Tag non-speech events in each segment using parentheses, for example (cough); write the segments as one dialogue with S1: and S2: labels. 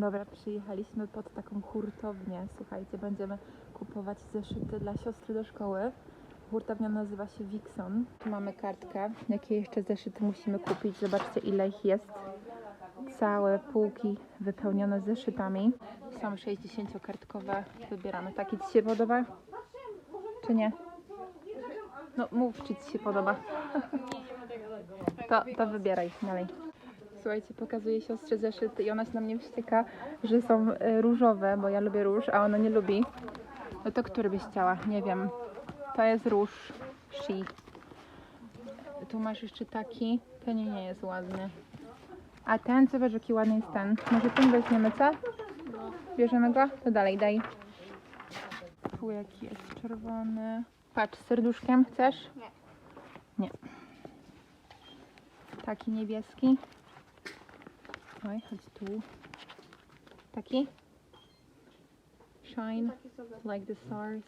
S1: Dobra, przyjechaliśmy pod taką hurtownię. Słuchajcie, będziemy kupować zeszyty dla siostry do szkoły. Hurtownia nazywa się Wixon. Tu mamy kartkę, jakie jeszcze zeszyty musimy kupić. Zobaczcie, ile ich jest. Całe półki wypełnione zeszytami. Są 60-kartkowe. Wybieramy. Taki Ci się podoba? Czy nie? No mów, czy Ci się podoba. (laughs) To, to wybieraj dalej. Słuchajcie, pokazuję siostrze zeszyty i ona się na mnie wścieka, że są e, różowe, bo ja lubię róż, a ona nie lubi. No to który byś chciała? Nie wiem. To jest róż. She. Tu masz jeszcze taki. Ten nie jest ładny. A ten, zobacz jaki ładny jest ten. Może ten weźmiemy, co? Bierzemy go? To dalej, daj. Tu jaki jest czerwony. Patrz, z serduszkiem chcesz?
S2: Nie.
S1: Nie. Taki niebieski. Oj, chodź tu. Taki? Shine, like the stars.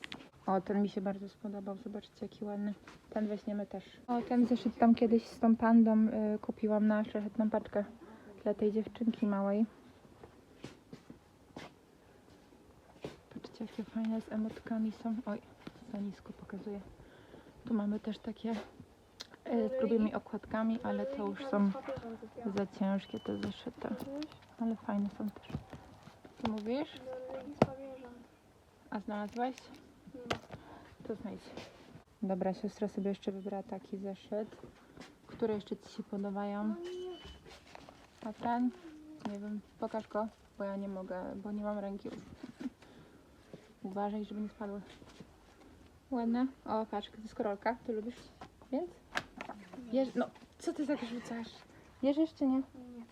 S1: O, ten mi się bardzo spodobał. Zobaczcie, jaki ładny. Ten weźmiemy też. O, ten zeszyt tam kiedyś z tą pandą y, kupiłam na szlachetną paczkę dla tej dziewczynki małej. Patrzcie, jakie fajne z emotkami są. Oj, za nisko pokazuję. Tu mamy też takie z grubymi okładkami, ale to już są za ciężkie te zeszyty. Ale fajne są też. Co mówisz? A znalazłaś? To znajdź. Dobra, siostra sobie jeszcze wybrała taki zeszyt. Które jeszcze Ci się podobają? A ten? Nie wiem, pokaż go, bo ja nie mogę, bo nie mam ręki już. Uważaj, żeby nie spadły. Ładne? O, patrz, to jest korolka. Ty lubisz? Więc? No, co ty tak rzucasz? Bierzesz czy nie?
S2: Nie.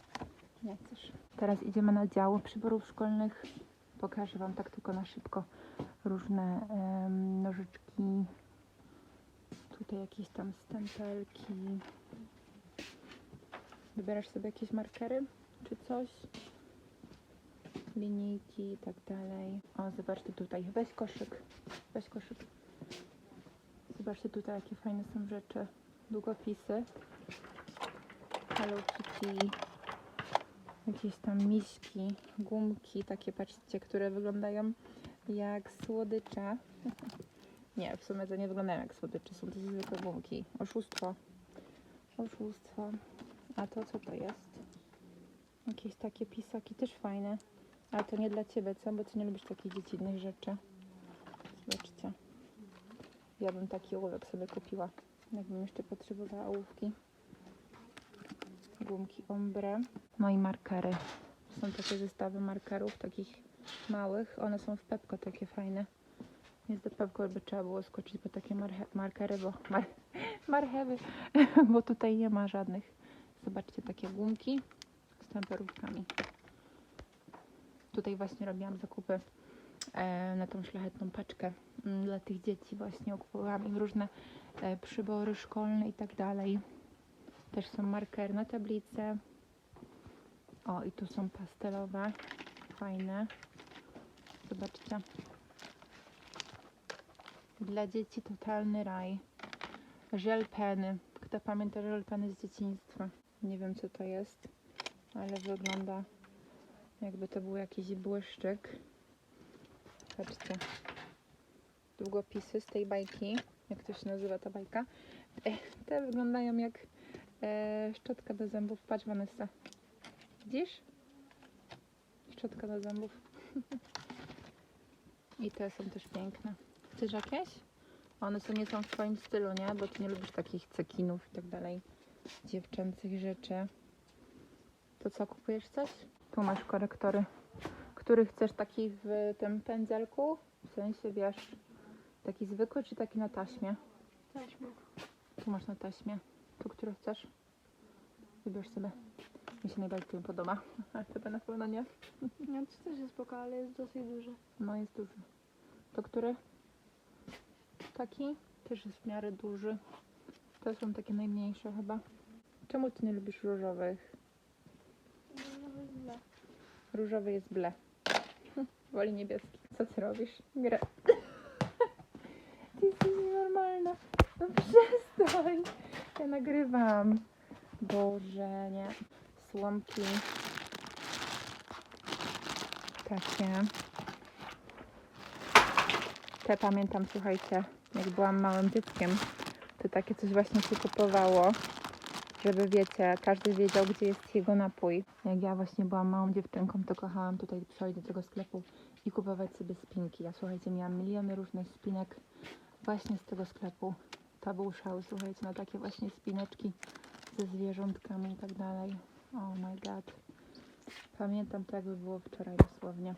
S1: Nie chcesz. Teraz idziemy na dział przyborów szkolnych. Pokażę Wam tak tylko na szybko różne em, nożyczki. Tutaj jakieś tam stempelki. Wybierasz sobie jakieś markery czy coś. Linijki i tak dalej. O, zobaczcie tutaj. Weź koszyk. Weź koszyk. Zobaczcie tutaj, jakie fajne są rzeczy. Długopisy. Hello Kitty jakieś tam miśki, gumki, takie patrzcie, które wyglądają jak słodycze. (laughs) Nie, w sumie to nie wyglądają jak słodycze, są to zwykłe gumki. Oszustwo. Oszustwo. A to co to jest? Jakieś takie pisaki, też fajne. Ale to nie dla Ciebie, co? Bo Ty nie lubisz takich dziecinnych rzeczy. Zobaczcie. Ja bym taki ołówek sobie kupiła. Jakbym jeszcze potrzebowała ołówki gumki ombre. No i markery. Są takie zestawy markerów, takich małych. One są w Pepko takie fajne. Więc do Pepko by trzeba było skoczyć po takie markery, bo mar (laughs) marchewy, (laughs) bo tutaj nie ma żadnych. Zobaczcie, takie gumki z temperówkami. Tutaj właśnie robiłam zakupy e, na tą szlachetną paczkę mm, dla tych dzieci. Właśnie kupowałam im różne przybory szkolne i tak dalej. Też są markery na tablicę. O, i tu są pastelowe. Fajne. Zobaczcie. Dla dzieci totalny raj. Żel peny. Kto pamięta żel peny z dzieciństwa? Nie wiem co to jest, ale wygląda jakby to był jakiś błyszczyk. Patrzcie. Długopisy z tej bajki. Jak to się nazywa ta bajka? E, Te wyglądają jak e, szczotka do zębów. Patrz Vanessa. Widzisz? Szczotka do zębów. (laughs) I te są też piękne. Chcesz jakieś? One są, nie są w twoim stylu, nie? Bo ty nie lubisz takich cekinów i tak dalej. Dziewczęcych rzeczy. To co, kupujesz coś? Tu masz korektory. Który chcesz taki w tym pędzelku? W sensie, wiesz, taki zwykły czy taki na taśmie?
S2: Taśma.
S1: Tu masz na taśmie. Tu, który chcesz? Wybierz sobie. Mi się najbardziej tym podoba. (laughs) A tebe na pewno nie.
S2: No to też jest spoko, ale jest dosyć duży.
S1: No jest duży. To który? Taki? Też jest w miarę duży. To są takie najmniejsze chyba. Czemu ty nie lubisz różowych?
S2: Nawet źle.
S1: Różowy jest ble. (laughs) Woli niebieski. Co ty robisz? Gra. Nienormalna. No przestań. Ja nagrywam. Boże, nie. Słomki. takie. Te pamiętam, słuchajcie, jak byłam małym dzieckiem, to takie coś właśnie się kupowało, żeby wiecie, każdy wiedział, gdzie jest jego napój. Jak ja właśnie byłam małą dziewczynką, to kochałam tutaj przychodzić do tego sklepu i kupować sobie spinki. Ja słuchajcie, miałam miliony różnych spinek właśnie z tego sklepu. To był szał, słuchajcie, na takie właśnie spineczki ze zwierzątkami i tak dalej. Oh my god. Pamiętam to jakby było wczoraj dosłownie.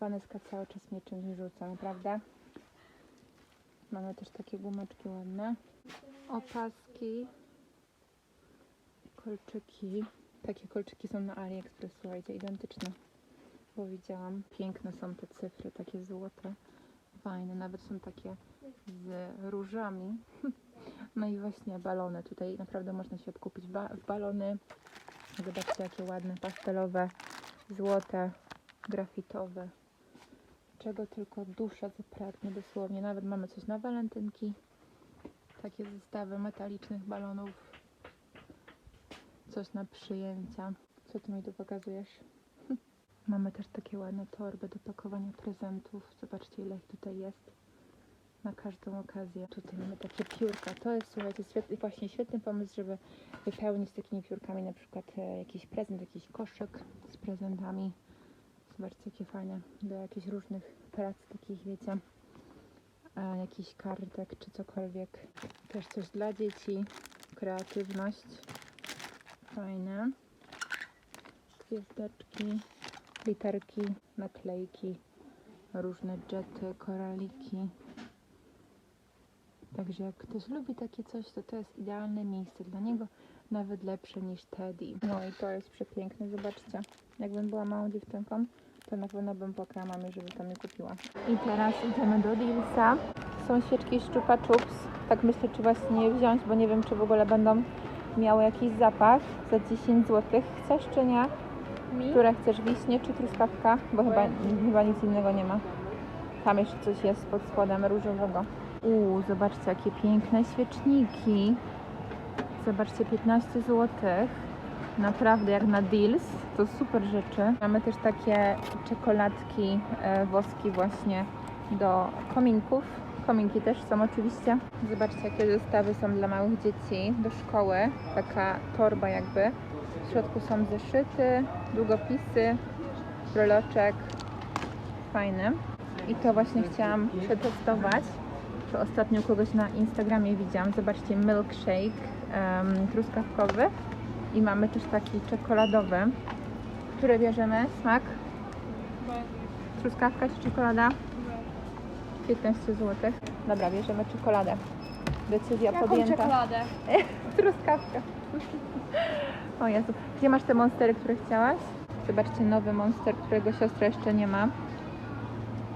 S1: Waneska cały czas mnie czymś rzuca, naprawdę. Mamy też takie gumeczki ładne. Opaski. Kolczyki. Takie kolczyki są na AliExpress, słuchajcie, identyczne. Bo widziałam. Piękne są te cyfry, takie złote. Fajne, nawet są takie z różami. (laughs) No i właśnie balony. Tutaj naprawdę można się obkupić ba balony. Zobaczcie, jakie ładne, pastelowe, złote, grafitowe. Czego tylko dusza zapragnie dosłownie. Nawet mamy coś na walentynki. Takie zestawy metalicznych balonów. Coś na przyjęcia. Co ty mi tu pokazujesz? Mamy też takie ładne torby do pakowania prezentów. Zobaczcie, ile ich tutaj jest na każdą okazję. Tutaj mamy takie piórka. To jest, słuchajcie, świetny, właśnie świetny pomysł, żeby wypełnić takimi piórkami na przykład e, jakiś prezent, jakiś koszyk z prezentami. Zobaczcie, jakie fajne. Do jakichś różnych prac, takich wiecie, jakichś kartek czy cokolwiek. Też coś dla dzieci. Kreatywność. Fajne. Gwiazdeczki, literki, naklejki, różne jety, koraliki. Także jak ktoś lubi takie coś, to to jest idealne miejsce dla niego, nawet lepsze niż Teddy. No i to jest przepiękne, zobaczcie. Jakbym była małą dziewczynką, to na pewno bym płakała mamie, żeby to mi kupiła. I teraz idziemy do Dealsa. Są świeczki Szczupa Chups. Tak myślę, czy właśnie je wziąć, bo nie wiem, czy w ogóle będą miały jakiś zapach za 10 zł. Chcesz czy nie? Które chcesz, wiśnie czy truskawka? Bo chyba, chyba nic innego nie ma. Tam jeszcze coś jest pod spodem różowego. Uuu, zobaczcie jakie piękne świeczniki. Zobaczcie, 15 zł. Naprawdę jak na deals, to super rzeczy. Mamy też takie czekoladki, e, woski właśnie do kominków. Kominki też są oczywiście. Zobaczcie jakie zestawy są dla małych dzieci do szkoły. Taka torba jakby. W środku są zeszyty, długopisy, breloczek. Fajny. I to właśnie chciałam przetestować. To ostatnio kogoś na Instagramie widziałam. Zobaczcie, milkshake em, truskawkowy. I mamy też taki czekoladowy. Który bierzemy? Smak? Truskawka czy czekolada? 15 zł. Dobra, bierzemy czekoladę. Decyzja
S2: Jaką
S1: podjęta.
S2: czekoladę? (laughs)
S1: Truskawka. O Jezu. Gdzie masz te monstery, które chciałaś? Zobaczcie, nowy monster, którego siostra jeszcze nie ma.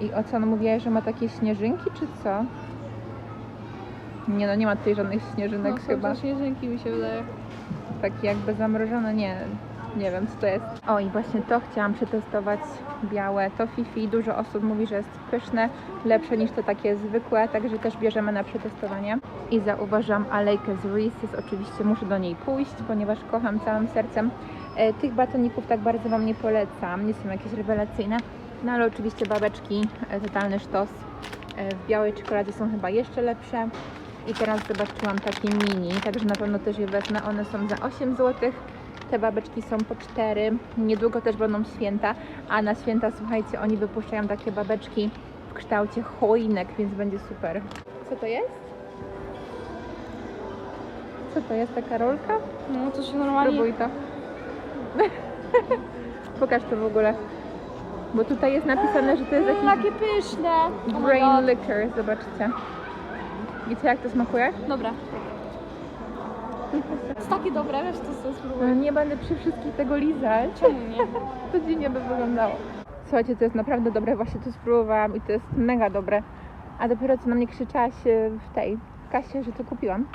S1: I o co on mówiła, że ma takie śnieżynki, czy co? Nie no, nie ma tutaj żadnych śnieżynek
S2: No, są
S1: chyba.
S2: to śnieżynki mi się wydaje.
S1: Takie jakby zamrożone, nie, nie wiem co to jest. O i właśnie to chciałam przetestować, białe. To Fifi, dużo osób mówi, że jest pyszne, lepsze niż to takie zwykłe, także też bierzemy na przetestowanie. I zauważam alejkę z Reese's, oczywiście muszę do niej pójść, ponieważ kocham całym sercem. E, tych batoników tak bardzo Wam nie polecam, nie są jakieś rewelacyjne, no ale oczywiście babeczki, e, totalny sztos. E, w białej czekoladzie są chyba jeszcze lepsze. I teraz zobaczyłam takie mini, także na pewno też je wezmę. One są za 8 zł. Te babeczki są po 4. Niedługo też będą święta, a na święta, słuchajcie, oni wypuszczają takie babeczki w kształcie choinek, więc będzie super. Co to jest? Co to jest, taka rolka?
S2: No to się normalnie...
S1: Spróbuj to. (laughs) Pokaż to w ogóle. Bo tutaj jest napisane, że to jest
S2: Mm,
S1: jakiś
S2: jakie pyszne! Oh
S1: brain liquor, zobaczcie. Wiecie jak to smakuje?
S2: Dobra. (laughs) To jest takie dobre, wiesz, to
S1: No,
S2: spróbuję.
S1: nie będę przy wszystkich tego lizać.
S2: Czemu nie? (laughs)
S1: To dziwnie by wyglądało. Słuchajcie, to jest naprawdę dobre, właśnie to spróbowałam i to jest mega dobre. A dopiero co na mnie krzyczałaś e, w tej kasie, że to kupiłam.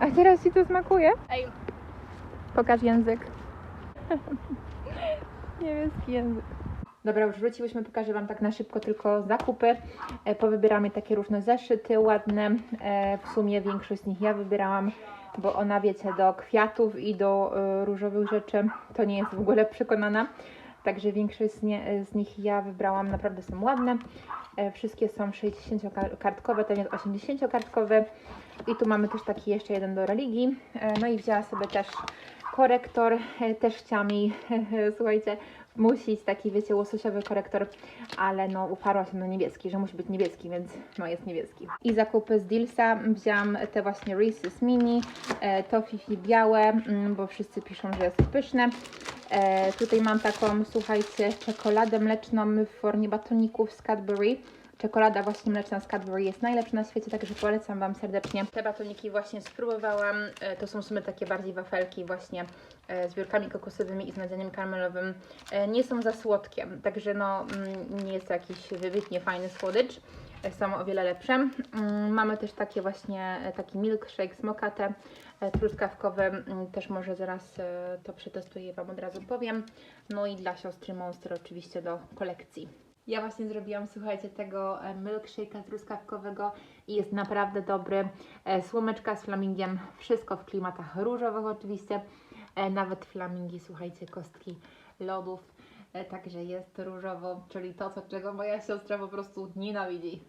S1: A teraz ci to smakuje?
S2: Ej,
S1: Pokaż język. (laughs) Niebieski język. Dobra, już wróciłyśmy, pokażę Wam tak na szybko tylko zakupy. E, powybieramy takie różne zeszyty ładne. E, w sumie większość z nich ja wybierałam, bo ona wiecie, do kwiatów i do e, różowych rzeczy to nie jest w ogóle przekonana. także większość z, nie, z nich ja wybrałam, naprawdę są ładne. E, Wszystkie są 60-kartkowe, ten jest 80-kartkowy. I tu mamy też taki jeszcze jeden do religii. E, No i wzięła sobie też korektor. Też chciałam jej, (laughs) słuchajcie, musić taki, wiecie, łososiowy korektor, ale no uparła się na niebieski, że musi być niebieski, więc no jest niebieski. I zakupy z Dealsa wzięłam te właśnie Reese's Mini, e, to Fifi białe, mm, bo wszyscy piszą, że jest pyszne. E, tutaj mam taką, słuchajcie, czekoladę mleczną w formie batoników z Cadbury. Czekolada właśnie mleczna z Cadbury jest najlepsza na świecie, także polecam Wam serdecznie. Te batoniki właśnie spróbowałam. E, To są w sumie takie bardziej wafelki właśnie e, z biurkami kokosowymi i z nadzieniem karmelowym. E, Nie są za słodkie, także no mm, nie jest to jakiś wybitnie fajny słodycz. Są o wiele lepsze. Mm, Mamy też takie właśnie, taki milkshake z mokate, truskawkowy. Mm, Też może zaraz to przetestuję Wam od razu powiem. No i dla siostry Monster oczywiście do kolekcji. Ja właśnie zrobiłam, słuchajcie, tego e, milkshake'a truskawkowego i jest naprawdę dobry. E, Słomeczka z flamingiem, wszystko w klimatach różowych oczywiście. E, Nawet flamingi, słuchajcie, kostki lodów. Także jest różowo, czyli to, co czego moja siostra po prostu nienawidzi.